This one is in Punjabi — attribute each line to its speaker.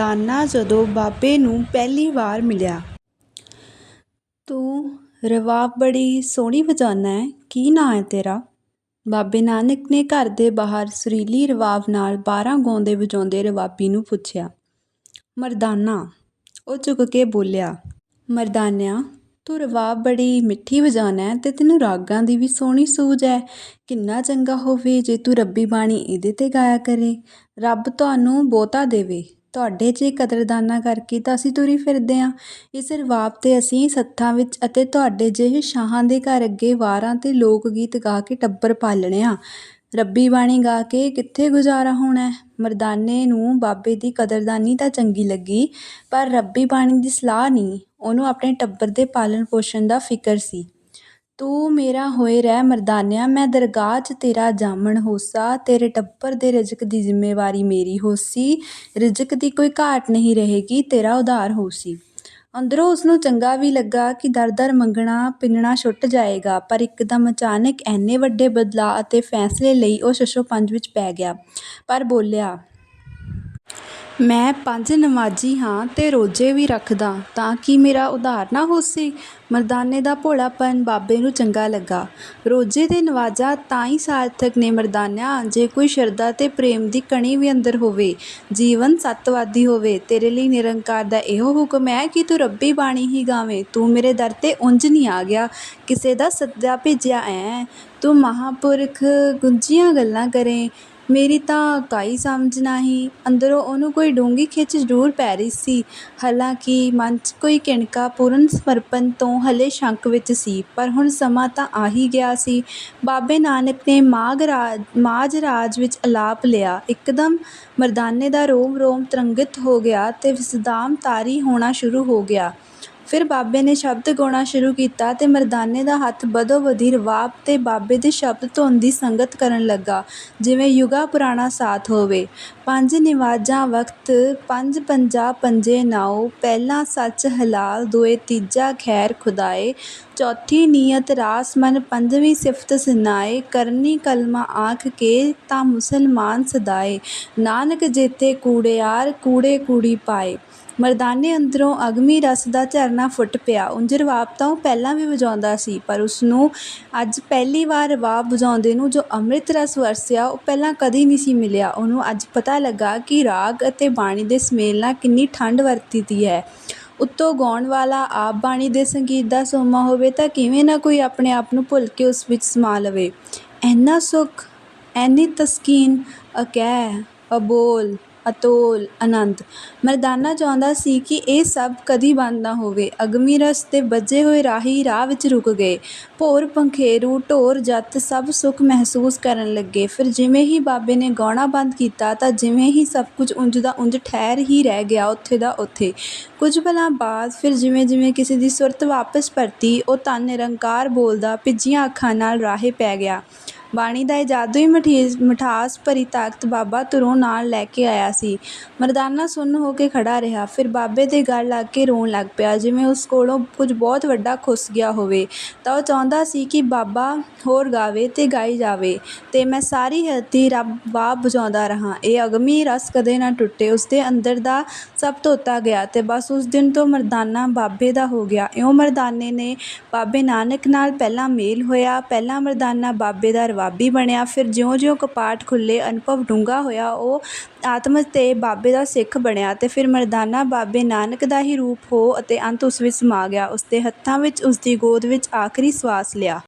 Speaker 1: ਦਾਨਾ ਜਦੋਂ ਬਾਬੇ ਨੂੰ ਪਹਿਲੀ ਵਾਰ ਮਿਲਿਆ। "ਤੂੰ ਰਵਾਬ ਬੜੀ ਸੋਹਣੀ ਵਜਾਨਾ ਹੈ ਕੀ ਨਾਂ ਹੈ ਤੇਰਾ?" ਬਾਬੇ ਨਾਨਕ ਨੇ ਘਰ ਦੇ ਬਾਹਰ ਸੁਰੀਲੀ ਰਵਾਬ ਨਾਲ ਬਾਰਾਂ ਗਾਉਂਦੇ ਵਜਾਉਂਦੇ ਰਵਾਬੀ ਨੂੰ ਪੁੱਛਿਆ। "ਮਰਦਾਨਾ," ਉਹ ਝੁਕ ਕੇ ਬੋਲਿਆ। ਮਰਦਾਨਿਆ ਤੂੰ ਰਵਾਬ ਬੜੀ ਮਿੱਠੀ ਵਜਾਨਾ ਹੈ ਤੇ ਤੈਨੂੰ ਰਾਗਾਂ ਦੀ ਵੀ ਸੋਹਣੀ ਸੂਝ ਹੈ। ਕਿੰਨਾ ਚੰਗਾ ਹੋਵੇ ਜੇ ਤੂੰ ਰੱਬੀ ਬਾਣੀ ਇਹਦੇ 'ਤੇ ਗਾਇਆ ਕਰੇ ਰੱਬ ਤੁਹਾਨੂੰ ਬਹੁਤਾ ਦੇਵੇ। ਤੁਹਾਡੇ ਜੇ ਕਦਰਦਾਨਾਂ ਕਰਕੇ ਤਾਂ ਅਸੀਂ ਤੁਰੀ ਫਿਰਦੇ ਹਾਂ ਇਸ ਰਵਾਬ 'ਤੇ ਅਸੀਂ ਸੱਥਾਂ ਵਿੱਚ ਅਤੇ ਤੁਹਾਡੇ ਜਿਹੇ ਸ਼ਾਹਾਂ ਦੇ ਘਰ ਅੱਗੇ ਵਾਰਾਂ ਤੇ ਲੋਕ ਗੀਤ ਗਾ ਕੇ ਟੱਬਰ ਪਾਲਣੇ ਆ। ਰੱਬੀ ਬਾਣੀ ਗਾ ਕੇ ਕਿੱਥੇ ਗੁਜ਼ਾਰਾ ਹੋਣਾ?" ਮਰਦਾਨੇ ਨੂੰ ਬਾਬੇ ਦੀ ਕਦਰਦਾਨੀ ਤਾਂ ਚੰਗੀ ਲੱਗੀ, ਪਰ ਰੱਬੀ ਬਾਣੀ ਦੀ ਸਲਾਹ ਨਹੀਂ। ਉਹਨੂੰ ਆਪਣੇ ਟੱਬਰ ਦੇ ਪਾਲਣ ਪੋਸ਼ਣ ਦਾ ਫਿਕਰ ਸੀ। "ਤੂੰ ਮੇਰਾ ਹੋਏ ਰਹਿ ਮਰਦਾਨਿਆਂ, ਮੈਂ ਦਰਗਾਹ 'ਚ ਤੇਰਾ ਜਾਮਣ ਹੋਸਾਂ। ਤੇਰੇ ਟੱਬਰ ਦੇ ਰਿਜ਼ਕ ਦੀ ਜ਼ਿੰਮੇਵਾਰੀ ਮੇਰੀ ਹੋਸੀ। ਰਿਜ਼ਕ ਦੀ ਕੋਈ ਘਾਟ ਨਹੀਂ ਰਹੇਗੀ, ਤੇਰਾ ਉਧਾਰ ਹੋਸੀ।" ਅੰਦਰੋਂ ਉਸਨੂੰ ਚੰਗਾ ਵੀ ਲੱਗਾ ਕਿ ਦਰ-ਦਰ ਮੰਗਣਾ ਪਿਣਨਾ ਛੁੱਟ ਜਾਏਗਾ, ਪਰ ਇੱਕਦਮ ਅਚਾਨਕ ਐਨੇ ਵੱਡੇ ਬਦਲਾਅ ਅਤੇ ਫ਼ੈਸਲੇ ਲਈ ਉਹ ਸ਼ਸ਼ੋਪੰਜ ਵਿੱਚ ਪੈ ਗਿਆ। ਪਰ ਬੋਲਿਆ। "ਮੈਂ ਪੰਜ ਨਮਾਜ਼ੀ ਹਾਂ ਅਤੇ ਰੋਜ਼ੇ ਵੀ ਰੱਖਦਾ ਤਾਂ ਕੀ ਮੇਰਾ ਉਧਾਰ ਨਾ ਹੋਸੀ?" ਮਰਦਾਨੇ ਦਾ ਭੋਲਾਪਨ ਬਾਬੇ ਨੂੰ ਚੰਗਾ ਲੱਗਾ। "ਰੋਜ਼ੇ ਤੇ ਨਮਾਜ਼ਾਂ ਤਾਂ ਹੀ ਸਾਰਥਕ ਨੇ ਮਰਦਾਨਿਆਂ, ਜੇ ਕੋਈ ਸ਼ਰਧਾ ਤੇ ਪ੍ਰੇਮ ਦੀ ਕਣੀ ਵੀ ਅੰਦਰ ਹੋਵੇ, ਜੀਵਨ ਸੱਤਵਾਦੀ ਹੋਵੇ। ਤੇਰੇ ਲਈ ਨਿਰੰਕਾਰ ਦਾ ਇਹੋ ਹੁਕਮ ਹੈ ਕਿ ਤੂੰ ਰੱਬੀ ਬਾਣੀ ਹੀ ਗਾਵੇਂ। ਤੂੰ ਮੇਰੇ ਦਰ 'ਤੇ ਉਂਝ ਨਹੀਂ ਆ ਗਿਆ, ਕਿਸੇ ਦਾ ਸੱਦਾ ਭੇਜਿਆ ਐਂ। ਤੂੰ ਮਹਾਂਪੁਰਖ ਗੁੰਝੀਆਂ ਗੱਲਾਂ ਕਰੇ ਮੇਰੀ ਤਾਂ ਕਾਈ ਸਮਝ ਨਾਹੀਂ।" ਅੰਦਰੋਂ ਉਹਨੂੰ ਕੋਈ ਡੂੰਘੀ ਖਿੱਚ ਜ਼ਰੂਰ ਪੈ ਰਹੀ ਸੀ। ਹਾਲਾਂਕਿ ਮਨ 'ਚ ਕੋਈ ਕਿਣਕਾ ਪੂਰਨ ਸਮਰਪਣ ਤੋਂ ਹਲੇ ਸ਼ੱਕ ਵਿੱਚ ਸੀ, ਪਰ ਹੁਣ ਸਮਾਂ ਤਾਂ ਆ ਹੀ ਗਿਆ ਸੀ। ਬਾਬੇ ਨਾਨਕ ਨੇ ਮਾਘ ਮਾਝ-ਰਾਜ ਵਿੱਚ ਅਲਾਪ ਲਿਆ। ਇੱਕਦਮ ਮਰਦਾਨੇ ਦਾ ਰੋਮ-ਰੋਮ ਤਰੰਗਿਤ ਹੋ ਗਿਆ ਤੇ ਵਿਸਮਾਦ ਤਾਰੀ ਹੋਣਾ ਸ਼ੁਰੂ ਹੋ ਗਿਆ। ਫਿਰ ਬਾਬੇ ਨੇ ਸ਼ਬਦ ਗਾਉਣਾ ਸ਼ੁਰੂ ਕੀਤਾ ਤੇ ਮਰਦਾਨੇ ਦਾ ਹੱਥ ਬਦੋ-ਬਦੀ ਰਵਾਬ ਤੇ ਬਾਬੇ ਦੇ ਸ਼ਬਦ ਧੁਨ ਦੀ ਸੰਗਤ ਕਰਨ ਲੱਗਾ, ਜਿਵੇਂ ਯੁੱਗਾਂ ਪੁਰਾਣਾ ਸਾਥ ਹੋਵੇ। "ਪੰਜ ਨਿਵਾਜ਼ਾਂ ਵਕਤ ਪੰਜ-ਪੰਜਾਹ ਪੰਜੇ ਨਾਉ। ਪਹਿਲਾ ਸੱਚ ਹਲਾਲ, ਦੁਏ ਤੀਜਾ ਖ਼ੈਰ ਖੁਦਾਏ। ਚੌਥੀ ਨੀਅਤ ਰਾਸ ਮਨ, ਪੰਜਵੀਂ ਸਿਫ਼ਤ ਸਿਨਾਏ ਕਰਨੀ ਕਲਮਾ ਆਖ ਕੇ ਤਾਂ ਮੁਸਲਮਾਨ ਸਦਾਏ। ਨਾਨਕ ਜੇਤੇ ਕੂੜਿਆਰ, ਕੂੜੇ-ਕੂੜੀ ਪਾਏ।" ਮਰਦਾਨੇ ਅੰਦਰੋਂ ਅਗਮੀ ਰਸ ਦਾ ਝਰਨਾ ਫੁੱਟ ਪਿਆ। ਉਂਝ ਰਵਾਬ ਤਾਂ ਉਹ ਪਹਿਲਾਂ ਵੀ ਵਜਾਉਂਦਾ ਸੀ, ਪਰ ਉਸਨੂੰ ਅੱਜ ਪਹਿਲੀ ਵਾਰ ਰਵਾਬ ਵਜਾਉਂਦੇ ਨੂੰ ਜੋ ਅੰਮ੍ਰਿਤ ਰਸ ਵਰਸਿਆ, ਉਹ ਪਹਿਲਾਂ ਕਦੀ ਨਹੀਂ ਸੀ ਮਿਲਿਆ। ਉਹਨੂੰ ਅੱਜ ਪਤਾ ਲੱਗਾ ਕਿ ਰਾਗ ਅਤੇ ਬਾਣੀ ਦੇ ਸੁਮੇਲ ਨਾਲ ਕਿੰਨੀ ਠੰਡ ਵਰਤੀ ਦੀ ਹੈ। ਉੱਤੋਂ ਗਾਉਣ ਵਾਲਾ ਆਪ ਬਾਣੀ ਦੇ ਸੰਗੀਤ ਦਾ ਸੋਮਾ ਹੋਵੇ ਤਾਂ ਕਿਵੇਂ ਨਾ ਕੋਈ ਆਪਣੇ ਆਪ ਨੂੰ ਭੁੱਲ ਕੇ ਉਸ ਵਿੱਚ ਸਮਾ ਲਵੇ। ਐਨਾ ਸੁਖ, ਐਨੀ ਤਸਕੀਨ, ਅਕਹਿ, ਅਬੋਲ, ਅਤੋਲ ਆਨੰਦ! ਮਰਦਾਨਾ ਚਾਹੁੰਦਾ ਸੀ ਕਿ ਇਹ ਸਭ ਕਦੀ ਬੰਦ ਨਾ ਹੋਵੇ। ਅਗਮੀ ਰਸ ਦੇ ਬੱਝੇ ਹੋਏ ਰਾਹੀ ਰਾਹ ਵਿੱਚ ਰੁਕ ਗਏ। ਭੌਰ-ਪੰਖੇਰੂ, ਢੋਰ ਜੱਤ ਸਭ ਸੁੱਖ ਮਹਿਸੂਸ ਕਰਨ ਲੱਗੇ। ਫਿਰ ਜਿਵੇਂ ਹੀ ਬਾਬੇ ਨੇ ਗਾਉਣਾ ਬੰਦ ਕੀਤਾ ਤਾਂ ਜਿਵੇਂ ਹੀ ਸਭ ਕੁਝ ਉਂਝ ਦਾ ਉਂਝ ਠਹਿਰ ਹੀ ਰਹਿ ਗਿਆ, ਉੱਥੇ ਦਾ ਉੱਥੇ। ਕੁਝ ਪਲਾਂ ਬਾਅਦ ਫਿਰ ਜਿਵੇਂ-ਜਿਵੇਂ ਕਿਸੇ ਦੀ ਸੁਰਤ ਵਾਪਸ ਪਰਤੀ, ਉਹ ਧੰਨ ਨਿਰੰਕਾਰ ਬੋਲਦਾ ਭਿੱਜੀਆਂ ਅੱਖਾਂ ਨਾਲ ਰਾਹੇ ਪੈ ਗਿਆ। ਬਾਣੀ ਦਾ ਇਹ ਜਾਦੂਈ ਮਿਠਾਸ ਭਰੀ ਤਾਕਤ ਬਾਬਾ ਧੁਰੋਂ ਨਾਲ ਲੈ ਕੇ ਆਇਆ ਸੀ। ਮਰਦਾਨਾ ਸੁੰਨ ਹੋ ਕੇ ਖੜ੍ਹਾ ਰਿਹਾ, ਫਿਰ ਬਾਬੇ ਦੇ ਗਲ ਲੱਗ ਕੇ ਰੋਣ ਲੱਗ ਪਿਆ, ਜਿਵੇਂ ਉਸ ਕੋਲੋਂ ਕੁਝ ਬਹੁਤ ਵੱਡਾ ਖੁੱਸ ਗਿਆ ਹੋਵੇ। ਤਾਂ ਉਹ ਚਾਹੁੰਦਾ ਸੀ ਕਿ ਬਾਬਾ ਹੋਰ ਗਾਵੇ ਤੇ ਗਾਈ ਜਾਵੇ, ਤੇ ਮੈਂ ਸਾਰੀ ਹਰਥੀ ਰੱਬ ਵਾਹ ਵਜਾਉਂਦਾ ਰਹਾਂ। ਇਹ ਅਗਮੀ ਰਸ ਕਦੇ ਨਾ ਟੁੱਟੇ। ਉਸਦੇ ਅੰਦਰ ਦਾ ਸਭ ਧੋਤਾ ਗਿਆ ਤੇ ਬਸ ਉਸ ਦਿਨ ਤੋਂ ਮਰਦਾਨਾ ਬਾਬੇ ਦਾ ਹੋ ਗਿਆ। ਇਉਂ ਮਰਦਾਨੇ ਨੇ ਬਾਬੇ ਨਾਨਕ ਨਾਲ ਪਹਿਲਾਂ ਮੇਲ ਹੋਇਆ। ਪਹਿਲਾਂ ਮਰਦਾਨਾ ਬਾਬੇ ਦਾ ਰਵਾਬੀ ਬਣਿਆ, ਫਿਰ ਜਿਉਂ-ਜਿਉਂ ਕਪਾਟ ਖੁੱਲ੍ਹੇ, ਅਨੁਭਵ ਡੂੰਘਾ ਹੋਇਆ, ਉਹ ਆਤਮ 'ਤੇ ਬਾਬੇ ਦਾ ਸਿੱਖ ਬਣਿਆ ਤੇ ਫਿਰ ਮਰਦਾਨਾ ਬਾਬੇ ਨਾਨਕ ਦਾ ਹੀ ਰੂਪ ਹੋ ਅਤੇ ਅੰਤ ਉਸ ਵਿੱਚ ਸਮਾ ਗਿਆ, ਉਸਦੇ ਹੱਥਾਂ ਵਿੱਚ, ਉਸਦੀ ਗੋਦ ਵਿੱਚ ਆਖ਼ਰੀ ਸਵਾਸ ਲਿਆ।